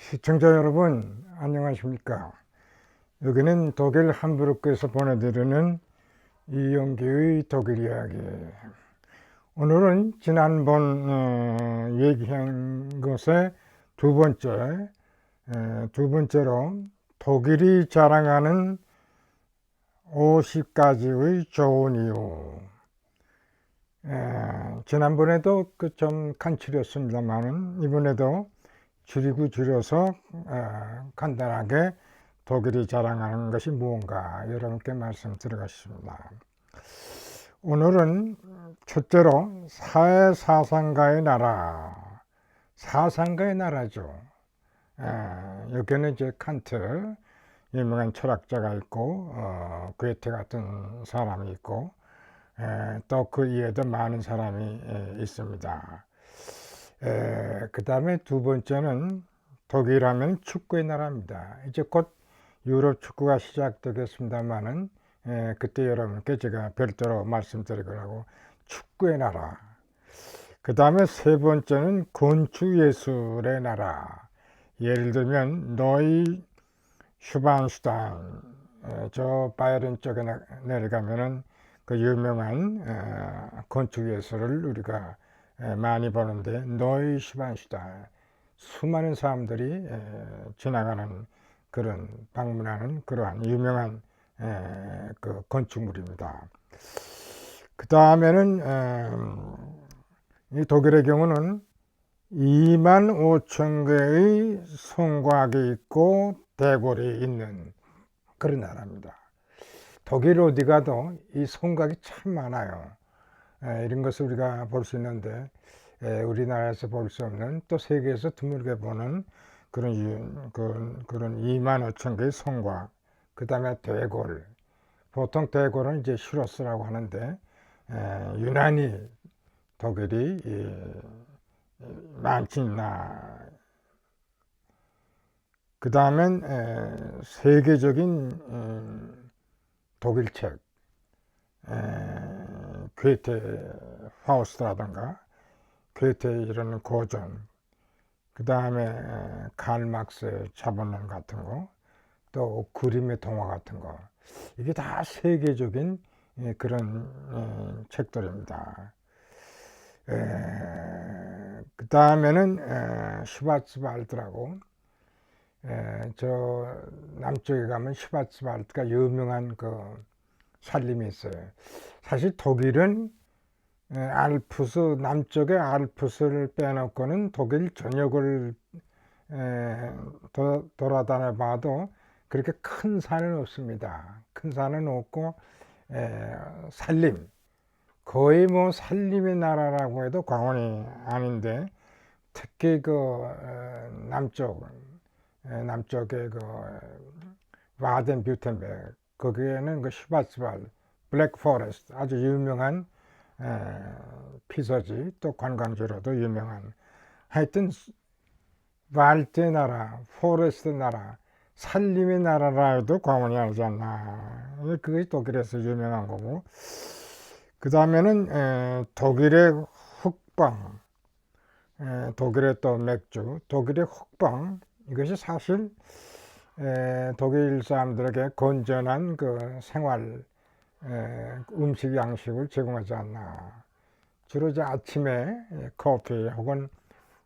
시청자 여러분 안녕하십니까? 여기는 독일 함부르크에서 보내드리는 이영기의 독일 이야기. 오늘은 지난번 어, 얘기한 것의 두 번째 에, 두 번째로 독일이 자랑하는 50가지의 좋은 이유. 에, 지난번에도 그 좀 간추렸습니다만은 이번에도 줄이고 줄여서 어, 간단하게 독일이 자랑하는 것이 무언가 여러분께 말씀드리겠습니다. 오늘은 첫째로 사회 사상가의 나라, 사상가의 나라죠. 에, 여기는 이제 칸트 유명한 철학자가 있고 어, 괴테 같은 사람이 있고 또 그 이에도 많은 사람이 에, 있습니다. 그 다음에 두 번째는 독일하면 축구의 나라입니다. 이제 곧 유럽 축구가 시작되겠습니다만은 그때 여러분께 제가 별도로 말씀드리려고 축구의 나라. 그 다음에 세 번째는 건축 예술의 나라. 예를 들면 노이 슈반슈타인 저 바이런 쪽에 내려가면은 그 유명한 건축 예술을 우리가 많이 보는데 노이 슈반슈타인 수많은 사람들이 지나가는 그런 방문하는 그러한 유명한 그 건축물입니다. 그 다음에는 이 독일의 경우는 2만 5천 개의 성곽이 있고 대궐이 있는 그런 나라입니다. 독일 어디 가도 이 성곽이 참 많아요. 이런 것을 우리가 볼 수 있는데 우리나라에서 볼 수 없는 또 세계에서 드물게 보는 그런 그런, 그런 2만 5천 개의 성곽 그 다음에 대궐. 보통 대궐은 이제 슈로스라고 하는데 유난히 독일이 많지 않나. 그 다음엔 세계적인 음, 독일 책 괴테 파우스트라든가 괴테 이런 고전 그 다음에 칼막스의 자본론 같은 거 또 그림의 동화 같은 거 이게 다 세계적인 그런 책들입니다. 그 다음에는 슈바츠발트라고 저 남쪽에 가면 슈바츠발트가 유명한 그 살림이 있어요. 사실 독일은 알프스 남쪽의 알프스를 빼놓고는 독일 전역을 돌아다녀 봐도 그렇게 큰 산은 없습니다. 큰 산은 없고 산림 거의 뭐 산림의 나라라고 해도 과언이 아닌데 특히 그 남쪽 남쪽의 그 바덴 뷰텐베르 거기에는 그 슈바츠발 블랙 포레스트 아주 유명한 피서지 또 관광지로도 유명한 하여튼 발트 나라, 포레스트 나라, 산림의 나라라 해도 과언이 아니지 않나. 그게 독일에서 유명한 거고. 그 다음에는 독일의 흑방, 에, 독일의 또 맥주, 독일의 흑방, 이것이 사실 에, 독일 사람들에게 건전한 그 생활 음식 양식을 제공하지 않나. 주로 이제 아침에 커피 혹은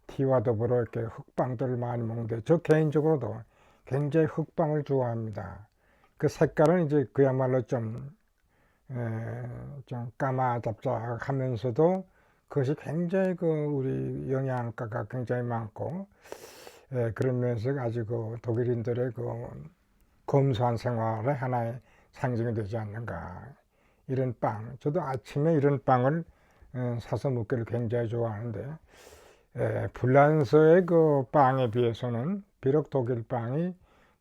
티와 더불어 이렇게 흑빵들을 많이 먹는데 저 개인적으로도 굉장히 흑빵을 좋아합니다. 그 색깔은 이제 그야말로 좀, 에, 좀 까마잡잡하면서도 그것이 굉장히 그 우리 영양가가 굉장히 많고 에, 그런 면에서 아주 그 독일인들의 그 검소한 생활의 하나의 상징이 되지 않는가. 이런 빵. 저도 아침에 이런 빵을 어, 사서 먹기를 굉장히 좋아하는데, 에, 불란서의 그 빵에 비해서는 비록 독일 빵이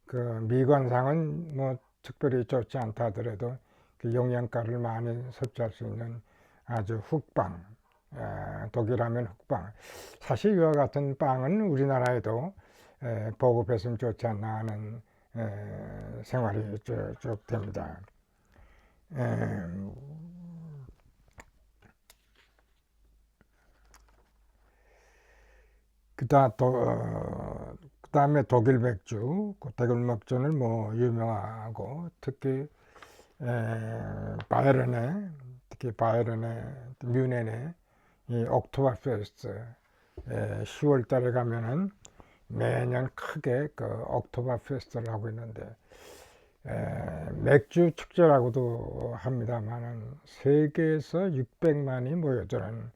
그 미관상은 뭐 특별히 좋지 않다 하더라도 그 영양가를 많이 섭취할 수 있는 아주 흑빵, 에, 독일하면 흑빵. 사실 이와 같은 빵은 우리나라에도 에, 보급했으면 좋지 않나 하는 에, 생활이 쭉, 쭉 됩니다. 그다 또 어, 그다음에 독일 맥주, 그 독일 맥주는 뭐 유명하고 특히 에, 바이런에 특히 바이런에 뮌헨에 이 옥토버 페스트 에, 10월 달에 가면은 매년 크게 그 옥토버 페스트를 하고 있는데 에, 맥주 축제라고도 합니다만은 세계에서 600만이 모여드는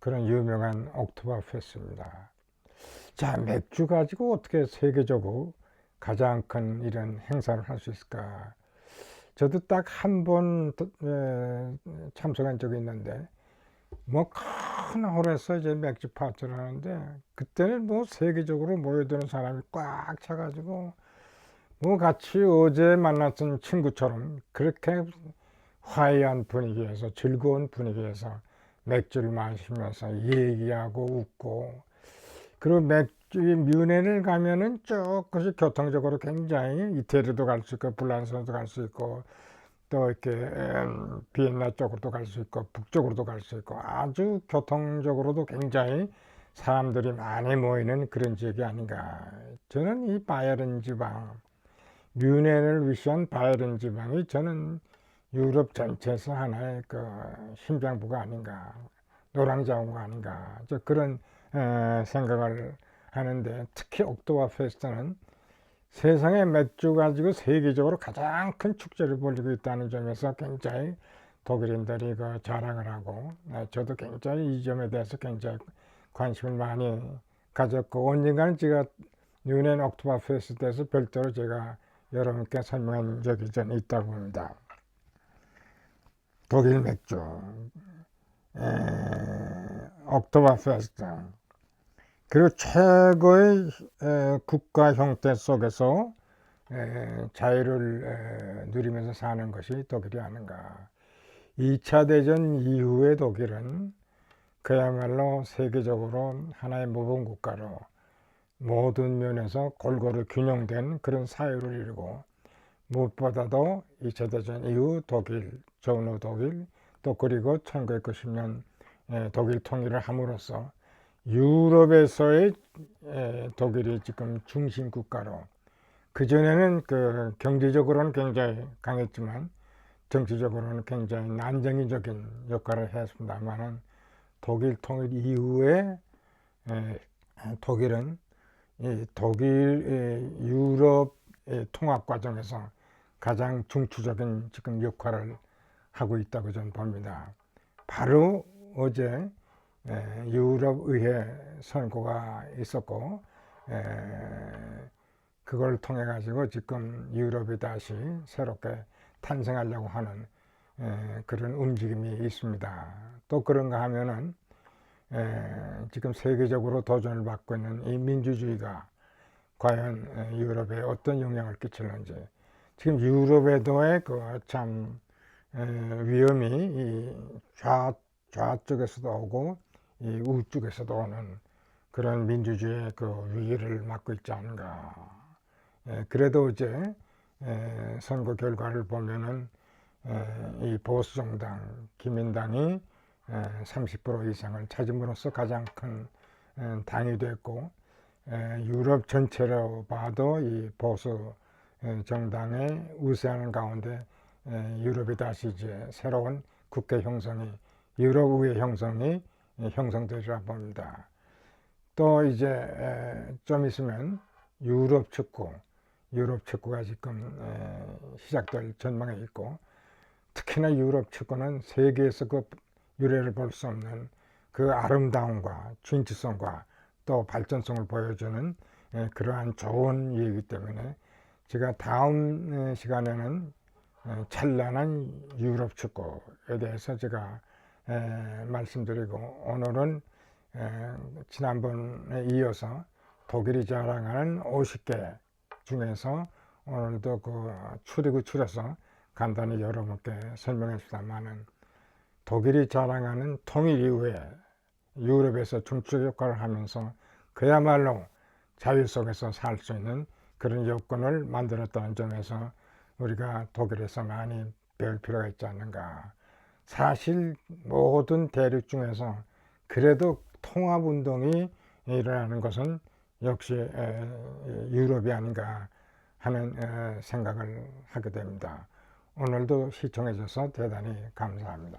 그런 유명한 옥토버 페스트입니다. 자, 맥주 가지고 어떻게 세계적으로 가장 큰 이런 행사를 할 수 있을까? 저도 딱 한 번 참석한 적이 있는데, 뭐 큰 홀에서 이제 맥주 파티를 하는데, 그때는 뭐 세계적으로 모여드는 사람이 꽉 차가지고, 뭐 같이 어제 만났던 친구처럼 그렇게 화해한 분위기에서, 즐거운 분위기에서 맥주를 마시면서 얘기하고 웃고, 그리고 맥주 뮌헨을 가면은 조금씩 교통적으로 굉장히 이태리도 갈 수 있고 불란서도 갈 수 있고 또 이렇게 음, 비엔나 쪽으로도 갈 수 있고 북쪽으로도 갈 수 있고 아주 교통적으로도 굉장히 사람들이 많이 모이는 그런 지역이 아닌가. 저는 이 바이에른 지방 뮌헨을 위시한 바이에른 지방이 저는 유럽 전체에서 하나의 그 심장부가 아닌가 노랑자원가 아닌가 저 그런 에, 생각을 하는데 특히 옥토버 페스트는 세상에 맥주 가지고 세계적으로 가장 큰 축제를 벌이고 있다는 점에서 굉장히 독일인들이 그 자랑을 하고 네, 저도 굉장히 이 점에 대해서 굉장히 관심을 많이 가졌고 언젠가는 제가 뉴넨 옥토버 페스트에서 별도로 제가 여러분께 설명한 적이 전 있다고 봅니다. 독일 맥주 에, 옥토버 페스트 그리고 최고의 에, 국가 형태 속에서 에, 자유를 에, 누리면서 사는 것이 독일이 아닌가. 2차 대전 이후의 독일은 그야말로 세계적으로 하나의 모범 국가로 모든 면에서 골고루 균형된 그런 사회를 이루고 무엇보다도 2차 대전 이후 독일, 전후 독일, 또 그리고 1990년 독일 통일을 함으로써 유럽에서의 독일이 지금 중심 국가로 그전에는 그 경제적으로는 굉장히 강했지만 정치적으로는 굉장히 난쟁이적인 역할을 했습니다만은 독일 통일 이후에 독일은 이 독일 유럽 통합 과정에서 가장 중추적인 지금 역할을 하고 있다고 저는 봅니다. 바로 어제 유럽 의회 선거가 있었고 그걸 통해 가지고 지금 유럽이 다시 새롭게 탄생하려고 하는 그런 움직임이 있습니다. 또 그런가 하면은 지금 세계적으로 도전을 받고 있는 이 민주주의가 과연 유럽에 어떤 영향을 끼칠는지 지금 유럽에도의 그참 위험이 좌 좌 쪽에서도 오고 이 우쪽에서도 오는 그런 민주주의의 그 위기를 맞고 있지 않은가. 예, 그래도 이제 에, 선거 결과를 보면은 에, 이 보수 정당 김민당이 에, 30% 이상을 찾음으로써 가장 큰 에, 당이 됐고 에, 유럽 전체로 봐도 이 보수 에, 정당의 우세하는 가운데 에, 유럽이 다시 이제 새로운 국회 형성이 유럽 의회 형성이 형성되리라 봅니다. 또 이제 좀 있으면 유럽 축구, 유럽 축구가 지금 시작될 전망에 있고 특히나 유럽 축구는 세계에서 그 유래를 볼 수 없는 그 아름다움과 진취성과 또 발전성을 보여주는 그러한 좋은 이기 때문에 제가 다음 시간에는 찬란한 유럽 축구에 대해서 제가 에, 말씀드리고 오늘은 에, 지난번에 이어서 독일이 자랑하는 50개 중에서 오늘도 그 추리고 추려서 간단히 여러분께 설명했습니다만은 독일이 자랑하는 통일 이후에 유럽에서 중추 역할을 하면서 그야말로 자유 속에서 살 수 있는 그런 여건을 만들었다는 점에서 우리가 독일에서 많이 배울 필요가 있지 않는가. 사실 모든 대륙 중에서 그래도 통합운동이 일어나는 것은 역시 에, 유럽이 아닌가 하는 에, 생각을 하게 됩니다. 오늘도 시청해 주셔서 대단히 감사합니다.